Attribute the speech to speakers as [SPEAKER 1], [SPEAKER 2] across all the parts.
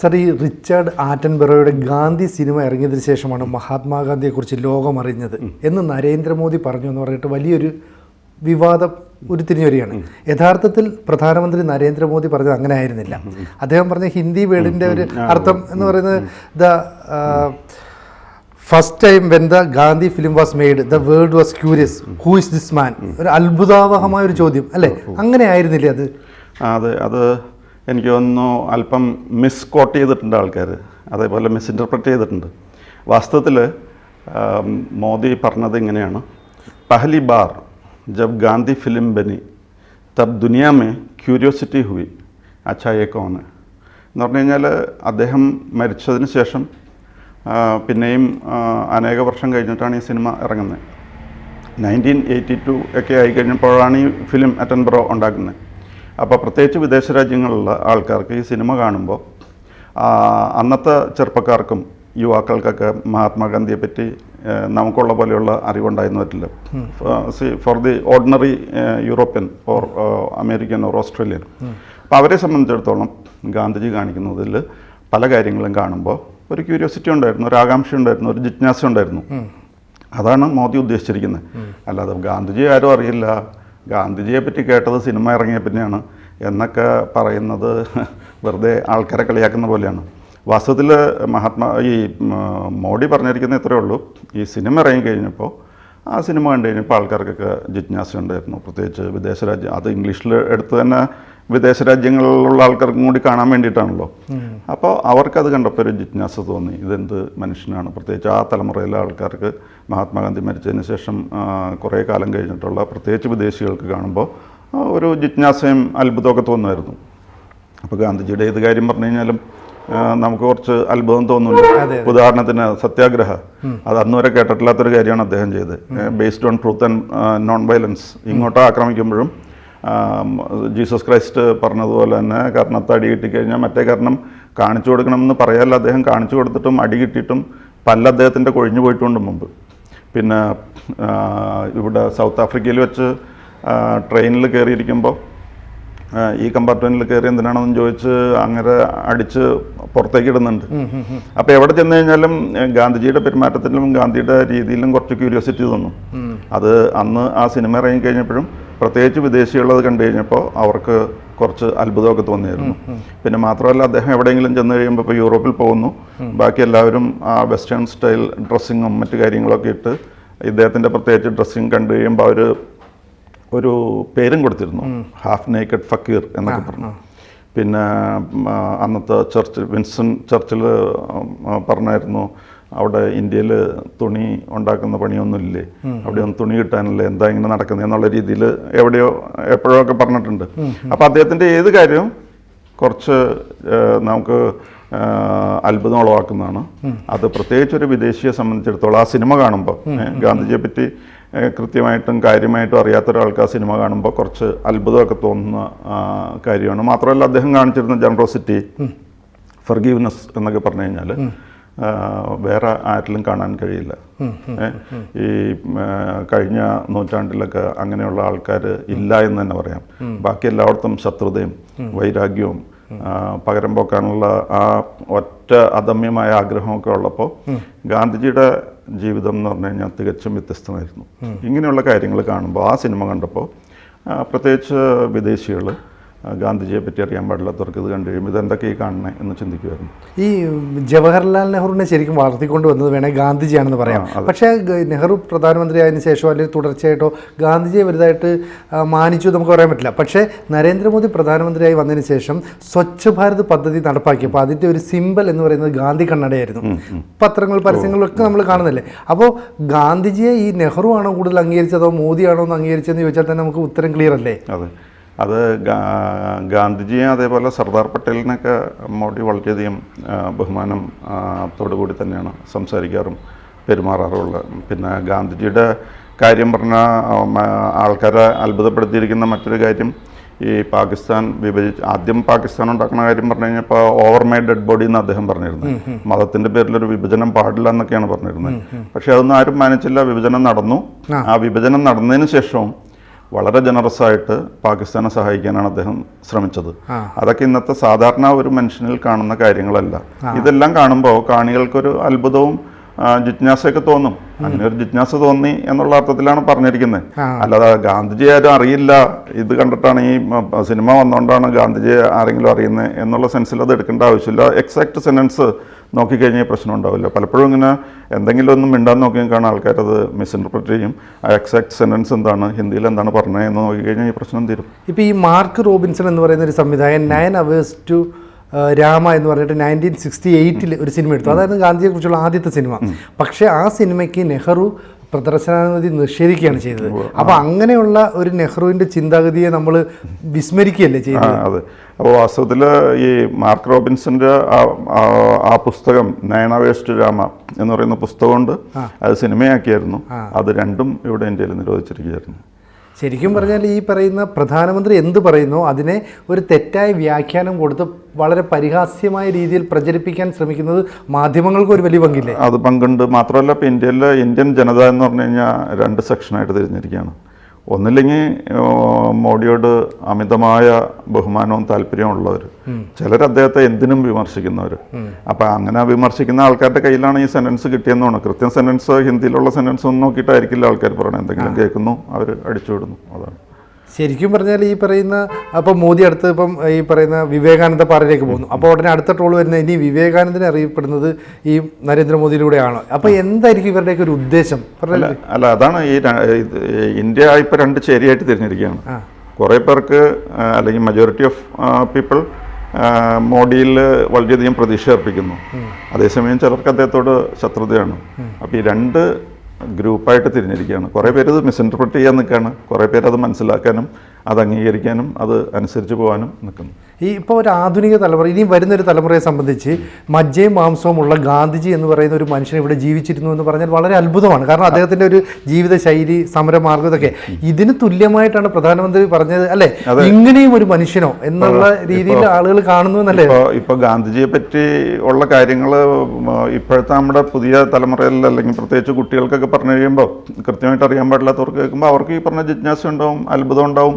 [SPEAKER 1] Sir ഈ Richard ആറ്റൻബറോയുടെ Gandhi cinema ഇറങ്ങിയതിന് ശേഷമാണ് മഹാത്മാഗാന്ധിയെക്കുറിച്ച് ലോകം അറിഞ്ഞത് എന്ന് നരേന്ദ്രമോദി പറഞ്ഞു എന്ന് പറഞ്ഞിട്ട് വലിയൊരു വിവാദം ഉരുത്തിരിഞ്ഞു വരികയാണ്. യഥാർത്ഥത്തിൽ പ്രധാനമന്ത്രി നരേന്ദ്രമോദി പറഞ്ഞത് അങ്ങനെ ആയിരുന്നില്ല അദ്ദേഹം പറഞ്ഞ ഹിന്ദി വേർഡിന്റെ ഒരു അർത്ഥം എന്ന് പറയുന്നത് the first time when the Gandhi film was made the world was curious who is this man ഒരു അത്ഭുതാവഹമായ ഒരു ചോദ്യം അല്ലേ? അങ്ങനെ ആയിരുന്നില്ലേ അത്?
[SPEAKER 2] അത് അത് എനിക്ക് തോന്നുന്നു അല്പം മിസ് കോട്ട് ചെയ്തിട്ടുണ്ട് ആൾക്കാർ അതേപോലെ മിസ് ഇന്റർപ്രറ്റ് ചെയ്തിട്ടുണ്ട്. വാസ്തവത്തിൽ മോദി പറഞ്ഞത് ഇങ്ങനെയാണ്. പഹലി ബാർ ജബ് ഗാന്ധി ഫിലിം ബനി തബ് ദുനിയാമേ ക്യൂരിയോസിറ്റി ഹുയി അച്ചായെ ഹെ?" എന്ന് പറഞ്ഞു കഴിഞ്ഞാൽ അദ്ദേഹം മരിച്ചതിന് ശേഷം പിന്നെയും അനേക വർഷം കഴിഞ്ഞിട്ടാണ് ഈ സിനിമ ഇറങ്ങുന്നത്. നയന്റീൻ എയ്റ്റി ടു ഒക്കെ ആയി കഴിഞ്ഞപ്പോഴാണ് ഈ ഫിലിം അറ്റൻബ്രോ ഉണ്ടാക്കുന്നത്. അപ്പോൾ പ്രത്യേകിച്ച് വിദേശ രാജ്യങ്ങളിലുള്ള ആൾക്കാർക്ക് ഈ സിനിമ കാണുമ്പോൾ അന്നത്തെ ചെറുപ്പക്കാർക്കും യുവാക്കൾക്കൊക്കെ മഹാത്മാഗാന്ധിയെ പറ്റി നമുക്കുള്ള പോലെയുള്ള അറിവുണ്ടായിരുന്നു പറ്റില്ല. For the ordinary European or American or Australian. അപ്പോൾ അവരെ സംബന്ധിച്ചിടത്തോളം ഗാന്ധിജി കാണിക്കുന്നതിൽ പല കാര്യങ്ങളും കാണുമ്പോൾ ഒരു ക്യൂരിയോസിറ്റി ഉണ്ടായിരുന്നു ഒരു ആകാംക്ഷ ഉണ്ടായിരുന്നു ഒരു ജിജ്ഞാസ ഉണ്ടായിരുന്നു. അതാണ് മോദി ഉദ്ദേശിച്ചിരിക്കുന്നത്. അല്ലാതെ ഗാന്ധിജി ആരും അറിയില്ല. ഗാന്ധിജിയെ പറ്റി കേട്ടത് സിനിമ ഇറങ്ങിയ പിന്നെയാണ്. എന്നൊക്കെ പറയുന്നത് വെറുതെ ആൾക്കാരെ കളിയാക്കുന്ന പോലെയാണ്. വാസ്തവത്തിൽ മഹാത്മാ ഈ മോഡി പറഞ്ഞിരിക്കുന്ന ഇത്രയേ ഉള്ളൂ. ഈ സിനിമ ഇറങ്ങി കഴിഞ്ഞപ്പോൾ ആ സിനിമ കണ്ടു കഴിഞ്ഞപ്പോൾ ആൾക്കാർക്കൊക്കെ ജിജ്ഞാസ ഉണ്ടായിരുന്നു പ്രത്യേകിച്ച് വിദേശ രാജ്യം അത് ഇംഗ്ലീഷിൽ എടുത്ത് തന്നെ വിദേശ രാജ്യങ്ങളിലുള്ള ആൾക്കാർക്കും കൂടി കാണാൻ വേണ്ടിയിട്ടാണല്ലോ. അപ്പോൾ അവർക്കത് കണ്ടപ്പോൾ ഒരു ജിജ്ഞാസ തോന്നി. ഇതെന്ത് മനുഷ്യനാണ്? പ്രത്യേകിച്ച് ആ തലമുറയിലെ ആൾക്കാർക്ക് മഹാത്മാഗാന്ധി മരിച്ചതിന് ശേഷം കുറേ കാലം കഴിഞ്ഞിട്ടുള്ള പ്രത്യേകിച്ച് വിദേശികൾക്ക് കാണുമ്പോൾ ഒരു ജിജ്ഞാസയും അത്ഭുതമൊക്കെ തോന്നുമായിരുന്നു. അപ്പോൾ ഗാന്ധിജിയുടെ ഏത് കാര്യം പറഞ്ഞു കഴിഞ്ഞാലും നമുക്ക് കുറച്ച് അത്ഭുതം തോന്നുന്നുണ്ട് ഉദാഹരണത്തിന് സത്യാഗ്രഹ. അത് അന്ന് വരെ കേട്ടിട്ടില്ലാത്തൊരു കാര്യമാണ് അദ്ദേഹം ചെയ്തത്. Based on truth and non violence ഇങ്ങോട്ട് ആക്രമിക്കുമ്പോഴും ജീസസ് ക്രൈസ്റ്റ് പറഞ്ഞതുപോലെ തന്നെ കർണത്തെ അടി കിട്ടിക്കഴിഞ്ഞാൽ മറ്റേ കർണം കാണിച്ചു കൊടുക്കണമെന്ന് പറയാല്ല. അദ്ദേഹം കാണിച്ചു കൊടുത്തിട്ടും അടി കിട്ടിയിട്ടും പല്ല അദ്ദേഹത്തിന്റെ കൊഴിഞ്ഞു പോയിട്ടുണ്ട് മുമ്പ്. പിന്നെ ഇവിടെ സൗത്ത് ആഫ്രിക്കയിൽ വെച്ച് ട്രെയിനിൽ കയറിയിരിക്കുമ്പോൾ ഈ കമ്പാർട്ട്മെന്റിൽ കയറി എന്തിനാണെന്ന് ചോദിച്ച് അങ്ങനെ അടിച്ച് പുറത്തേക്ക് ഇടുന്നുണ്ട്. അപ്പോൾ എവിടെ ചെന്ന് കഴിഞ്ഞാലും ഗാന്ധിജിയുടെ പെരുമാറ്റത്തിലും ഗാന്ധിയുടെ രീതിയിലും കുറച്ച് ക്യൂരിയോസിറ്റി തോന്നും. അത് അന്ന് ആ സിനിമ ഇറങ്ങി കഴിഞ്ഞപ്പോഴും പ്രത്യേകിച്ച് വിദേശികളത് കണ്ടു കഴിഞ്ഞപ്പോൾ അവർക്ക് കുറച്ച് അത്ഭുതമൊക്കെ തോന്നിയായിരുന്നു. പിന്നെ മാത്രമല്ല അദ്ദേഹം എവിടെയെങ്കിലും ചെന്ന് കഴിയുമ്പോൾ ഇപ്പോൾ യൂറോപ്പിൽ പോകുന്നു. ബാക്കി എല്ലാവരും ആ വെസ്റ്റേൺ സ്റ്റൈൽ ഡ്രസ്സിങ്ങും മറ്റു കാര്യങ്ങളൊക്കെ ഇട്ട് ഇദ്ദേഹത്തിന്റെ പ്രത്യേകിച്ച് ഡ്രസ്സിങ് കണ്ടു കഴിയുമ്പോൾ അവർ ഒരു പേരും കൊടുത്തിരുന്നു. ഹാഫ് നേക്കഡ് ഫക്കീർ എന്നൊക്കെ പറഞ്ഞു. പിന്നെ അന്നത്തെ ചർച്ച് വിൻസൺ ചർച്ചിൽ പറഞ്ഞായിരുന്നു അവിടെ ഇന്ത്യയിൽ തുണി ഉണ്ടാക്കുന്ന പണിയൊന്നുമില്ലേ? അവിടെ ഒന്നും തുണി കിട്ടാനില്ല? എന്താ ഇങ്ങനെ നടക്കുന്നത് എന്നുള്ള രീതിയിൽ എവിടെയോ എപ്പോഴോ ഒക്കെ പറഞ്ഞിട്ടുണ്ട് അപ്പോൾ അദ്ദേഹത്തിന്റെ ഏത് കാര്യവും കുറച്ച് നമുക്ക് അത്ഭുതം ഉളവാക്കുന്നതാണ്. അത് പ്രത്യേകിച്ച് ഒരു വിദേശിയെ സംബന്ധിച്ചിടത്തോളം ആ സിനിമ കാണുമ്പോൾ ഗാന്ധിജിയെ പറ്റി കൃത്യമായിട്ടും കാര്യമായിട്ടും അറിയാത്ത ഒരാൾക്ക് ആ സിനിമ കാണുമ്പോൾ കുറച്ച് അത്ഭുതമൊക്കെ തോന്നുന്ന കാര്യമാണ്. മാത്രമല്ല അദ്ദേഹം കാണിച്ചിരുന്ന ജനറോസിറ്റി ഫർഗീവ്നെസ് എന്നൊക്കെ പറഞ്ഞു കഴിഞ്ഞാൽ വേറെ ആരിലും കാണാൻ കഴിയില്ല. ഈ കഴിഞ്ഞ നൂറ്റാണ്ടിലൊക്കെ അങ്ങനെയുള്ള ആൾക്കാർ ഇല്ല എന്ന് തന്നെ പറയാം. ബാക്കി എല്ലായിടത്തും ശത്രുതയും വൈരാഗ്യവും പകരം പോക്കാനുള്ള ആ ഒറ്റ അദമ്യമായ ആഗ്രഹമൊക്കെ ഉള്ളപ്പോൾ ഗാന്ധിജിയുടെ ജീവിതം എന്ന് പറഞ്ഞു കഴിഞ്ഞാൽ തികച്ചും വ്യത്യസ്തമായിരുന്നു. ഇങ്ങനെയുള്ള കാര്യങ്ങൾ കാണുമ്പോൾ ആ സിനിമ കണ്ടപ്പോൾ പ്രത്യേകിച്ച് വിദേശികൾ ഗാന്ധിജിയെ പറ്റി അറിയാൻ പാടില്ലാത്തവർക്ക് ഇത് കണ്ടു കഴിയുമ്പോൾ ഇതെന്തൊക്കെ ഈ കാണണേ എന്ന് ചിന്തിക്കുമായിരുന്നു
[SPEAKER 1] ഈ ജവഹർലാൽ നെഹ്റുവിനെ ശരിക്കും വളർത്തിക്കൊണ്ട് വന്നത് വേണേൽ ഗാന്ധിജിയാണെന്ന് പറയാം. പക്ഷേ നെഹ്റു പ്രധാനമന്ത്രി ആയതിനു ശേഷം അല്ലെങ്കിൽ തുടർച്ചയായിട്ടോ ഗാന്ധിജിയെ വലുതായിട്ട് മാനിച്ചു നമുക്ക് പറയാൻ പറ്റില്ല. പക്ഷേ നരേന്ദ്രമോദി പ്രധാനമന്ത്രിയായി വന്നതിന് ശേഷം സ്വച്ഛ് ഭാരത് പദ്ധതി നടപ്പാക്കിയപ്പോൾ അതിന്റെ ഒരു സിമ്പൽ എന്ന് പറയുന്നത് ഗാന്ധി കണ്ണടയായിരുന്നു. പത്രങ്ങൾ പരസ്യങ്ങളിലൊക്കെ നമ്മൾ കാണുന്നില്ലേ അപ്പോൾ ഗാന്ധിജിയെ ഈ നെഹ്റു ആണോ കൂടുതൽ അംഗീകരിച്ചതോ മോദിയാണോ എന്ന് അംഗീകരിച്ചതെന്ന് ചോദിച്ചാൽ തന്നെ നമുക്ക് ഉത്തരം ക്ലിയർ അല്ലേ
[SPEAKER 2] അതെ. അത് ഗാന്ധിജിയെ അതേപോലെ സർദാർ പട്ടേലിനൊക്കെ മോഡി വളരെയധികം ബഹുമാനം കൂടി തന്നെയാണ് സംസാരിക്കാറും പെരുമാറാറുള്ളത് പിന്നെ ഗാന്ധിജിയുടെ കാര്യം പറഞ്ഞാൽ ആൾക്കാരെ അത്ഭുതപ്പെടുത്തിയിരിക്കുന്ന മറ്റൊരു കാര്യം ഈ പാകിസ്ഥാൻ വിഭജിച്ച് ആദ്യം പാകിസ്ഥാൻ ഉണ്ടാക്കുന്ന കാര്യം പറഞ്ഞു കഴിഞ്ഞപ്പോൾ ഓവർ മൈ ഡെഡ് ബോഡി എന്ന് അദ്ദേഹം പറഞ്ഞിരുന്നത് മതത്തിന്റെ പേരിൽ ഒരു വിഭജനം പാടില്ല എന്നൊക്കെയാണ് പറഞ്ഞിരുന്നത്. പക്ഷെ അതൊന്നും ആരും മാനിച്ചില്ല. വിഭജനം നടന്നു. ആ വിഭജനം നടന്നതിന് ശേഷവും വളരെ ജനറസ് ആയിട്ട് പാകിസ്ഥാനെ സഹായിക്കാനാണ് അദ്ദേഹം ശ്രമിച്ചത്. അതൊക്കെ ഇന്നത്തെ സാധാരണ ഒരു മനുഷ്യനിൽ കാണുന്ന കാര്യങ്ങളല്ല. ഇതെല്ലാം കാണുമ്പോൾ കാണികൾക്കൊരു അത്ഭുതവും ജിജ്ഞാസയൊക്കെ തോന്നും. അങ്ങനെ ഒരു ജിജ്ഞാസ തോന്നി എന്നുള്ള അർത്ഥത്തിലാണ് പറഞ്ഞിരിക്കുന്നത്. അല്ലാതെ ഗാന്ധിജി ആരും അറിയില്ല. ഇത് കണ്ടിട്ടാണ് ഈ സിനിമ വന്നുകൊണ്ടാണ് ഗാന്ധിജിയെ ആരെങ്കിലും അറിയുന്നത് എന്നുള്ള സെൻസിൽ അത് എടുക്കേണ്ട ആവശ്യമില്ല. എക്സാക്ട് സെന്റൻസ് നോക്കിക്കഴിഞ്ഞാൽ പ്രശ്നം ഉണ്ടാവില്ല. പലപ്പോഴും ഇങ്ങനെ എന്തെങ്കിലും ഒന്നും മിണ്ടാൻ നോക്കി കാണാൻ ആൾക്കാരത് മിസ്ഇന്റർപ്രറ്റ് ചെയ്യും. ആ എക്സാക്ട് സെന്റൻസ് എന്താണ് ഹിന്ദിയിൽ എന്താണ് പറഞ്ഞത് എന്ന് നോക്കിക്കഴിഞ്ഞാൽ ഈ പ്രശ്നം തീരും.
[SPEAKER 1] ഇപ്പോൾ ഈ മാർക്ക് റോബിൻസൺ എന്ന് പറയുന്ന ഒരു സംവിധായകൻ നയൻ അവേഴ്സ് ടു രാമ എന്ന് പറഞ്ഞിട്ട് നയന്റീൻ സിക്സ്റ്റി എയ്റ്റിൽ ഒരു സിനിമ എടുത്തു. അതായിരുന്നു ഗാന്ധിയെക്കുറിച്ചുള്ള ആദ്യത്തെ സിനിമ പക്ഷേ ആ സിനിമയ്ക്ക് നെഹ്റു പ്രദർശനാനുമതി നിഷേധിക്കുകയാണ് ചെയ്തത്. അപ്പോൾ അങ്ങനെയുള്ള ഒരു നെഹ്റുവിന്റെ ചിന്താഗതിയെ നമ്മൾ വിസ്മരിക്കുകയല്ലേ ചെയ്തത്?
[SPEAKER 2] അതെ. അപ്പോൾ വാസ്തവത്തിൽ ഈ മാർക്ക് റോബിൻസിന്റെ ആ- പുസ്തകം നയന വേസ്റ്റ് രാമ എന്ന് പറയുന്ന പുസ്തകമുണ്ട്. അത് സിനിമയാക്കിയായിരുന്നു. അത് രണ്ടും ഇവിടെ ഇന്ത്യയിൽ നിരോധിച്ചിരിക്കുകയായിരുന്നു.
[SPEAKER 1] ശരിക്കും പറഞ്ഞാൽ ഈ പറയുന്ന പ്രധാനമന്ത്രി എന്ത് പറയുന്നു അതിനെ ഒരു തെറ്റായ വ്യാഖ്യാനം കൊടുത്ത് വളരെ പരിഹാസ്യമായ രീതിയിൽ പ്രചരിപ്പിക്കാൻ ശ്രമിക്കുന്നത് മാധ്യമങ്ങൾക്ക് ഒരു വലിയ പങ്കില്ലേ?
[SPEAKER 2] അത് പങ്കുണ്ട്. മാത്രമല്ല ഇപ്പോൾ ഇന്ത്യയിലെ ഇന്ത്യൻ ജനത എന്ന് പറഞ്ഞു കഴിഞ്ഞാൽ രണ്ട് സെക്ഷനായിട്ട് തിരിഞ്ഞിരിക്കുകയാണ്. ഒന്നില്ലെങ്കിൽ മോഡിയോട് അമിതമായ ബഹുമാനവും താല്പര്യവും ഉള്ളവർ ചിലർ അദ്ദേഹത്തെ എന്തിനും വിമർശിക്കുന്നവർ അപ്പം അങ്ങനെ വിമർശിക്കുന്ന ആൾക്കാരുടെ കയ്യിലാണ് ഈ സെന്റൻസ് കിട്ടിയെന്നാണ് കൃത്യം സെന്റൻസ് ഹിന്ദിയിലുള്ള സെന്റൻസ് ഒന്നും നോക്കിയിട്ടായിരിക്കില്ല ആൾക്കാർ പറയണത്. എന്തെങ്കിലും കേൾക്കുന്നു അവർ അടിച്ചുവിടുന്നു. അതാണ്.
[SPEAKER 1] ശരിക്കും പറഞ്ഞാൽ ഈ പറയുന്ന അപ്പം മോദി അടുത്ത് ഇപ്പം ഈ പറയുന്ന വിവേകാനന്ദ പാറയിലേക്ക് പോകുന്നു. അപ്പോൾ ഉടനെ അടുത്ത ട്രോൾ വരുന്ന ഇനി വിവേകാനന്ദനെ അറിയപ്പെടുന്നത് ഈ നരേന്ദ്രമോദിയിലൂടെയാണോ. അപ്പോൾ എന്തായിരിക്കും ഇവരുടെയൊക്കെ ഒരു ഉദ്ദേശം?
[SPEAKER 2] അല്ല അല്ല അതാണ് ഈ ഇന്ത്യ ഇപ്പോൾ രണ്ട് ചേരിയായിട്ട് തിരിഞ്ഞിരിക്കുകയാണ്. കുറേ പേർക്ക് അല്ലെങ്കിൽ മെജോറിറ്റി ഓഫ് പീപ്പിൾ മോഡിയിൽ വളരെയധികം പ്രതീക്ഷ അർപ്പിക്കുന്നു അതേസമയം ചിലർക്ക് അദ്ദേഹത്തോട് ശത്രുതയാണ്. അപ്പോൾ ഈ രണ്ട് ഗ്രൂപ്പായിട്ട് തിരിഞ്ഞിരിക്കുകയാണ്. കുറേ പേര് ഇത് മിസ്ഇന്റർപ്രറ്റ് ചെയ്യാൻ നിൽക്കുകയാണ്. കുറേ പേര് അത് മനസ്സിലാക്കാനും അത് അംഗീകരിക്കാനും അത് അനുസരിച്ച് പോകാനും നിൽക്കുന്നു.
[SPEAKER 1] ഈ ഇപ്പോൾ ഒരു ആധുനിക തലമുറ ഇനി വരുന്നൊരു തലമുറയെ സംബന്ധിച്ച് മജ്ജയും മാംസവും ഉള്ള ഗാന്ധിജി എന്ന് പറയുന്ന ഒരു മനുഷ്യൻ ഇവിടെ ജീവിച്ചിരുന്നു എന്ന് പറഞ്ഞാൽ വളരെ അത്ഭുതമാണ്. കാരണം അദ്ദേഹത്തിന്റെ ഒരു ജീവിത ശൈലി സമരമാർഗം ഇതൊക്കെ ഇതിന് തുല്യമായിട്ടാണ് പ്രധാനമന്ത്രി പറഞ്ഞത് അല്ലെ? ഇങ്ങനെയും ഒരു മനുഷ്യനോ എന്നുള്ള രീതിയിൽ ആളുകൾ കാണുന്നു എന്നല്ലേ?
[SPEAKER 2] ഇപ്പോൾ ഇപ്പോൾ ഗാന്ധിജിയെ പറ്റി ഉള്ള കാര്യങ്ങൾ ഇപ്പോഴത്തെ നമ്മുടെ പുതിയ തലമുറയിൽ അല്ലെങ്കിൽ പ്രത്യേകിച്ച് കുട്ടികൾക്കൊക്കെ പറഞ്ഞു കഴിയുമ്പോൾ കൃത്യമായിട്ട് അറിയാൻ പാടില്ലാത്തവർക്ക് കേൾക്കുമ്പോൾ അവർക്ക് ഈ പറഞ്ഞ ജിജ്ഞാസ ഉണ്ടാവും അത്ഭുതം ഉണ്ടാവും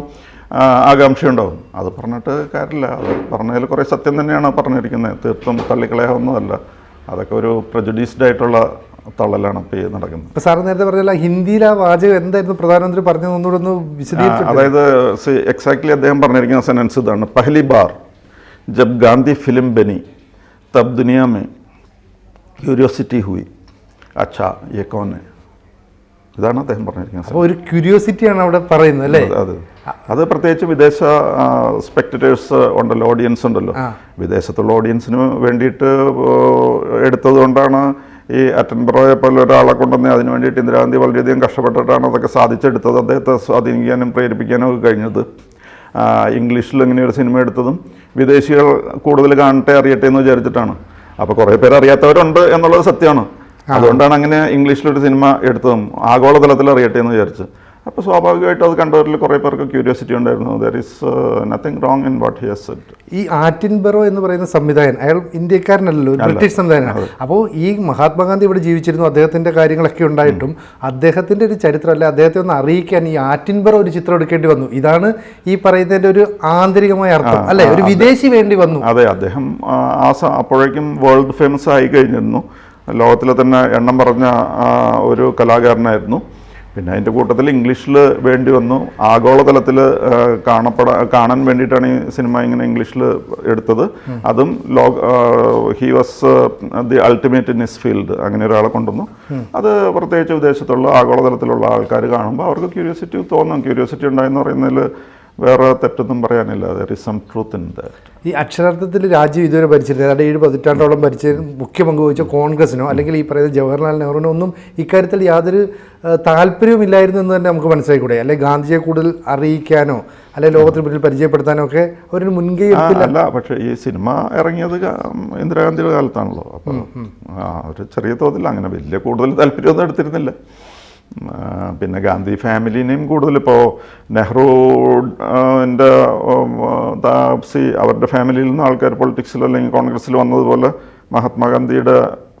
[SPEAKER 2] ആകാംക്ഷ ഉണ്ടാവും. അത് പറഞ്ഞിട്ട് കാര്യമില്ല. അത് പറഞ്ഞതിൽ കുറേ സത്യം തന്നെയാണ് പറഞ്ഞിരിക്കുന്നത്. തീർത്തും തള്ളിക്കളയാവുന്നതല്ല. അതൊക്കെ ഒരു പ്രജുഡീസ്ഡ് ആയിട്ടുള്ള തള്ളലാണ് ഇപ്പോൾ ഈ നടക്കുന്നത്.
[SPEAKER 1] ഇപ്പോൾ സാറ് നേരത്തെ പറഞ്ഞല്ല ഹിന്ദിയിൽ ആ വാചകം എന്തായിരുന്നു? പ്രധാനമന്ത്രി പറഞ്ഞത് ഒന്നുകൂടെ ഒന്ന് വിശദീകരിച്ചു
[SPEAKER 2] അതായത് എക്സാക്ട്ലി അദ്ദേഹം പറഞ്ഞിരിക്കുന്ന സെന്റൻസ് ഇതാണ്. പഹലി ബാർ ജബ് ഗാന്ധി ഫിലിം ബനി തബ് ദുനിയ മേ ക്യൂരിയോസിറ്റി ഹുയി. അച്ഛാ യെ കോൻ ഹെ ഇതാണ് അദ്ദേഹം പറഞ്ഞിരിക്കുന്നത്
[SPEAKER 1] ഒരു ക്യൂരിയോസിറ്റിയാണ് അവിടെ പറയുന്നത് അല്ലേ?
[SPEAKER 2] അത് അത്. പ്രത്യേകിച്ച് വിദേശ സ്പെക്ടേറ്റേഴ്സ് ഉണ്ടല്ലോ ഓഡിയൻസ് ഉണ്ടല്ലോ. വിദേശത്തുള്ള ഓഡിയൻസിന് വേണ്ടിയിട്ട് എടുത്തത് കൊണ്ടാണ് ഈ അറ്റൻബറോയെ പോലെ ഒരാളെ കൊണ്ടുവന്ന് അതിന് വേണ്ടിയിട്ട് ഇന്ദിരാഗാന്ധി വളരെയധികം കഷ്ടപ്പെട്ടിട്ടാണ് അതൊക്കെ സാധിച്ചെടുത്തത്. അദ്ദേഹത്തെ സ്വാധീനിക്കാനും പ്രേരിപ്പിക്കാനും ഒക്കെ കഴിഞ്ഞത്. ഇംഗ്ലീഷിൽ ഇങ്ങനെ ഒരു സിനിമ എടുത്തതും വിദേശികൾ കൂടുതൽ കാണട്ടെ അറിയട്ടെ എന്ന് വിചാരിച്ചിട്ടാണ്. അപ്പോൾ കുറേ പേര് അറിയാത്തവരുണ്ട് എന്നുള്ളത് സത്യമാണ്. അതുകൊണ്ടാണ് അങ്ങനെ ഇംഗ്ലീഷിലൊരു സിനിമ എടുത്തതും ആഗോളതലത്തിൽ അറിയട്ടെ എന്ന് വിചാരിച്ച്. അപ്പോൾ സ്വാഭാവികമായിട്ടും അത് കണ്ടവരിൽ കുറേ പേർക്ക് ക്യൂരിയോസിറ്റി ഉണ്ടായിരുന്നു. There is nothing wrong in what he has said
[SPEAKER 1] ഈ ആറ്റിൻബറോ എന്ന് പറയുന്ന സംവിധായകൻ അയാൾ ഇന്ത്യക്കാരനല്ലല്ലോ ബ്രിട്ടീഷ് സംവിധായകനാണ്. അപ്പോൾ ഈ മഹാത്മാഗാന്ധി ഇവിടെ ജീവിച്ചിരുന്നു അദ്ദേഹത്തിന്റെ കാര്യങ്ങളൊക്കെ ഉണ്ടായിട്ടും അദ്ദേഹത്തിന്റെ ഒരു ചരിത്രം അല്ലെ അദ്ദേഹത്തെ ഒന്ന് അറിയിക്കാൻ ഈ ആറ്റിൻബറോ ഒരു ചിത്രം എടുക്കേണ്ടി വന്നു. ഇതാണ് ഈ പറയുന്നതിന്റെ ഒരു ആന്തരികമായ അർത്ഥം അല്ലെ? ഒരു വിദേശി വേണ്ടി വന്നു.
[SPEAKER 2] അതെ അദ്ദേഹം ആ അപ്പോഴേക്കും വേൾഡ് ഫേമസ് ആയി കഴിഞ്ഞിരുന്നു. ലോകത്തിലെ തന്നെ എണ്ണം പറഞ്ഞ ഒരു കലാകാരനായിരുന്നു. പിന്നെ അതിന്റെ കൂട്ടത്തിൽ ഇംഗ്ലീഷിൽ വേണ്ടി വന്നു. ആഗോളതലത്തിൽ കാണപ്പെടാ കാണാൻ വേണ്ടിയിട്ടാണ് ഈ സിനിമ ഇങ്ങനെ ഇംഗ്ലീഷിൽ എടുത്തത്. അതും ലോക he was the ultimate in his field അങ്ങനെ ഒരാളെ കൊണ്ടുവന്നു. അത് പ്രത്യേകിച്ച് വിദേശത്തുള്ള ആഗോളതലത്തിലുള്ള ആൾക്കാർ കാണുമ്പോൾ അവർക്ക് ക്യൂരിയോസിറ്റി തോന്നും. ക്യൂരിയോസിറ്റി ഉണ്ടായെന്ന് പറയുന്നതിൽ വേറെ തെറ്റൊന്നും പറയാനില്ല. There is some truth in that
[SPEAKER 1] ഈ അക്ഷരാർത്ഥത്തിൽ രാജ്യം ഇതുവരെ ഭരിച്ചിരുന്നത് ഏതാണ്ട് ഏഴ് പതിറ്റാണ്ടോളം ഭരിച്ച മുഖ്യ പങ്ക് വഹിച്ച കോൺഗ്രസിനോ അല്ലെങ്കിൽ ഈ പറയുന്ന ജവഹർലാൽ നെഹ്റുവിനോ ഒന്നും ഇക്കാര്യത്തിൽ യാതൊരു താല്പര്യവുമില്ലായിരുന്നു എന്ന് തന്നെ നമുക്ക് മനസ്സിലായിക്കൂടെ. അല്ലെ ഗാന്ധിജിയെ കൂടുതൽ അറിയിക്കാനോ അല്ലെ ലോകത്തിന് മുന്നിൽ പരിചയപ്പെടുത്താനോ ഒക്കെ ഒരു മുൻകൈ
[SPEAKER 2] അല്ല പക്ഷേ ഈ സിനിമ ഇറങ്ങിയത് ഇന്ദിരാഗാന്ധിയുടെ കാലത്താണല്ലോ. അപ്പോൾ ഒരു ചെറിയ തോതിൽ അങ്ങനെ വലിയ കൂടുതൽ താല്പര്യമൊന്നും എടുത്തിരുന്നില്ല. പിന്നെ ഗാന്ധി ഫാമിലിനെയും കൂടുതൽ ഇപ്പോൾ നെഹ്റു എന്റെ താപ്സി അവരുടെ ഫാമിലിയിൽ നിന്ന് ആൾക്കാർ പൊളിറ്റിക്സിൽ അല്ലെങ്കിൽ കോൺഗ്രസ്സിൽ വന്നതുപോലെ മഹാത്മാഗാന്ധിയുടെ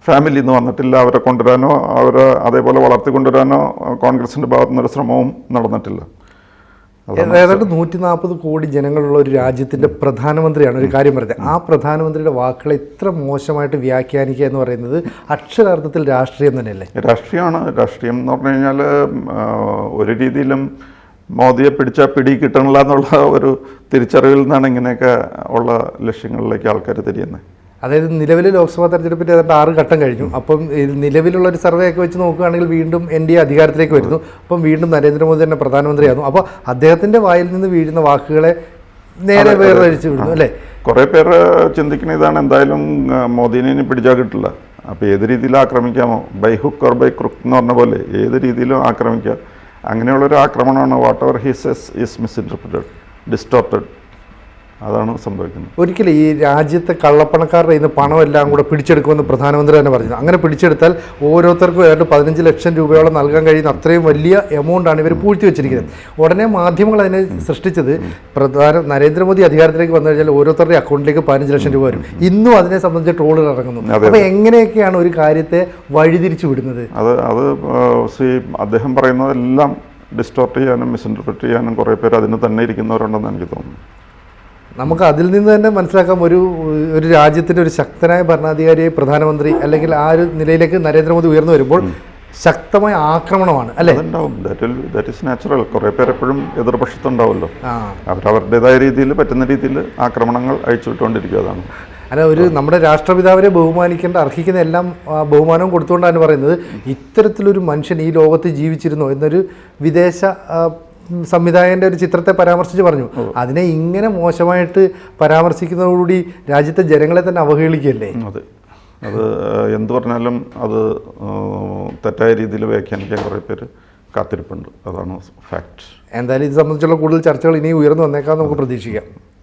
[SPEAKER 2] ഫാമിലി നിന്ന് വന്നിട്ടില്ല. അവരെ കൊണ്ടുവരാനോ അവരെ അതേപോലെ വളർത്തിക്കൊണ്ടുവരാനോ കോൺഗ്രസിന്റെ ഭാഗത്തുനിന്നൊരു ശ്രമവും നടന്നിട്ടില്ല.
[SPEAKER 1] ഏതാണ്ട് നൂറ്റി നാൽപ്പത് കോടി ജനങ്ങളുള്ള ഒരു രാജ്യത്തിന്റെ പ്രധാനമന്ത്രിയാണ് ഒരു കാര്യം പറയുന്നത് ആ പ്രധാനമന്ത്രിയുടെ വാക്കുകളെ ഇത്ര മോശമായിട്ട് വ്യാഖ്യാനിക്കുക എന്ന് പറയുന്നത് അക്ഷരാർത്ഥത്തിൽ രാഷ്ട്രീയം തന്നെയല്ലേ?
[SPEAKER 2] രാഷ്ട്രീയമാണ്. രാഷ്ട്രീയം എന്ന് പറഞ്ഞു കഴിഞ്ഞാൽ ഒരു രീതിയിലും മോദിയെ പിടിച്ചാൽ പിടി കിട്ടണില്ല എന്നുള്ള ഒരു തിരിച്ചറിവിൽ നിന്നാണ് ഇങ്ങനെയൊക്കെ ഉള്ള ലക്ഷ്യങ്ങളിലേക്ക് ആൾക്കാർ തിരിയുന്നത്.
[SPEAKER 1] അതായത് നിലവിലെ ലോക്സഭാ തെരഞ്ഞെടുപ്പിൽ ഏതാണ്ട് ആറ് ഘട്ടം കഴിഞ്ഞു. അപ്പം നിലവിലുള്ള ഒരു സർവേ ഒക്കെ വെച്ച് നോക്കുകയാണെങ്കിൽ വീണ്ടും എൻ ഡി എ അധികാരത്തിലേക്ക് വരുന്നു. അപ്പം വീണ്ടും നരേന്ദ്രമോദി തന്നെ പ്രധാനമന്ത്രിയായിരുന്നു അപ്പോൾ അദ്ദേഹത്തിന്റെ വായിൽ നിന്ന് വീഴുന്ന വാക്കുകളെ നേരെ വേർതിരിച്ച് വിടുന്നു അല്ലേ?
[SPEAKER 2] കുറേ പേര് ചിന്തിക്കുന്ന ഇതാണ് എന്തായാലും മോദിനെ ഇനി പിടിച്ചാൽ കിട്ടില്ല. അപ്പോൾ ഏത് രീതിയിൽ ആക്രമിക്കാമോ? By hook or by crook എന്ന് പറഞ്ഞ പോലെ ഏത് രീതിയിലും ആക്രമിക്കാം. അങ്ങനെയുള്ളൊരു ആക്രമണമാണ് whatever is misinterpreted distorted അതാണ് സംഭവിക്കുന്നത്.
[SPEAKER 1] ഒരിക്കലും ഈ രാജ്യത്തെ കള്ളപ്പണക്കാരുടെ കയ്യിൽ നിന്ന് പണം എല്ലാം കൂടെ പിടിച്ചെടുക്കുമെന്ന് പ്രധാനമന്ത്രി തന്നെ പറഞ്ഞു അങ്ങനെ പിടിച്ചെടുത്താൽ ഓരോരുത്തർക്കും ഏതാണ്ട് പതിനഞ്ച് ലക്ഷം രൂപയോളം നൽകാൻ കഴിയുന്ന അത്രയും വലിയ എമൗണ്ട് ആണ് ഇവർ പൂഴ്ത്തി വെച്ചിരിക്കുന്നത്. ഉടനെ മാധ്യമങ്ങൾ അതിനെ സൃഷ്ടിച്ചത് പ്രധാന നരേന്ദ്രമോദി അധികാരത്തിലേക്ക് വന്നു കഴിഞ്ഞാൽ ഓരോരുത്തരുടെ അക്കൗണ്ടിലേക്ക് പതിനഞ്ച് ലക്ഷം രൂപ വരും. ഇന്നും അതിനെ സംബന്ധിച്ച് ട്രോളുകൾ ഇറങ്ങുന്നു. അപ്പോൾ എങ്ങനെയൊക്കെയാണ് ഒരു കാര്യത്തെ വഴിതിരിച്ചു വിടുന്നത്?
[SPEAKER 2] അത് അത് ശ്രീ അദ്ദേഹം പറയുന്നതെല്ലാം ഡിസ്റ്റോർട്ട് ചെയ്യാനും മിസ്ഇന്റർപ്രറ്റ് ചെയ്യാനും കുറേ പേര് അതിന് തന്നെ ഇരിക്കുന്നവരുണ്ടെന്ന് എനിക്ക് തോന്നുന്നു.
[SPEAKER 1] നമുക്ക് അതിൽ നിന്ന് തന്നെ മനസ്സിലാക്കാം ഒരു ഒരു രാജ്യത്തിന്റെ ഒരു ശക്തനായ ഭരണാധികാരിയെ പ്രധാനമന്ത്രി അല്ലെങ്കിൽ ആ ഒരു നിലയിലേക്ക് നരേന്ദ്രമോദി ഉയർന്നു വരുമ്പോൾ ശക്തമായ ആക്രമണമാണ് അല്ലേ?
[SPEAKER 2] ദാറ്റ് ഇസ് നാച്ചുറൽ കുറേ പേർ എപ്പോഴും എതിർപക്ഷത്തുണ്ടാവുമല്ലോ.
[SPEAKER 1] ആ.
[SPEAKER 2] അവരവരുടേതായ രീതിയിൽ പറ്റുന്ന രീതിയിൽ ആക്രമണങ്ങൾ അയച്ചുവിട്ടുകൊണ്ടിരിക്കുക അതാണ്.
[SPEAKER 1] അല്ല ഒരു നമ്മുടെ രാഷ്ട്രപിതാവിനെ ബഹുമാനിക്കേണ്ട അർഹിക്കുന്ന എല്ലാം ബഹുമാനവും കൊടുത്തുകൊണ്ടാണ് പറയുന്നത്. ഇത്തരത്തിലൊരു മനുഷ്യൻ ഈ ലോകത്ത് ജീവിച്ചിരുന്നോ എന്നൊരു വിദേശ സംവിധായകന്റെ ഒരു ചിത്രത്തെ പരാമർശിച്ച് പറഞ്ഞു. അതിനെ ഇങ്ങനെ മോശമായിട്ട് പരാമർശിക്കുന്നതോടുകൂടി രാജ്യത്തെ ജനങ്ങളെ തന്നെ അവഹേളിക്കുകയല്ലേ?
[SPEAKER 2] അത്. അത് എന്തു പറഞ്ഞാലും അത് തെറ്റായ രീതിയിൽ വ്യാഖ്യാനിക്കാൻ കുറേ പേര് കാത്തിരിപ്പുണ്ട്. അതാണ് ഫാക്ട്.
[SPEAKER 1] എന്തായാലും ഇത് സംബന്ധിച്ചുള്ള കൂടുതൽ ചർച്ചകൾ ഇനി ഉയർന്നു വന്നേക്കാം നമുക്ക് പ്രതീക്ഷിക്കാം.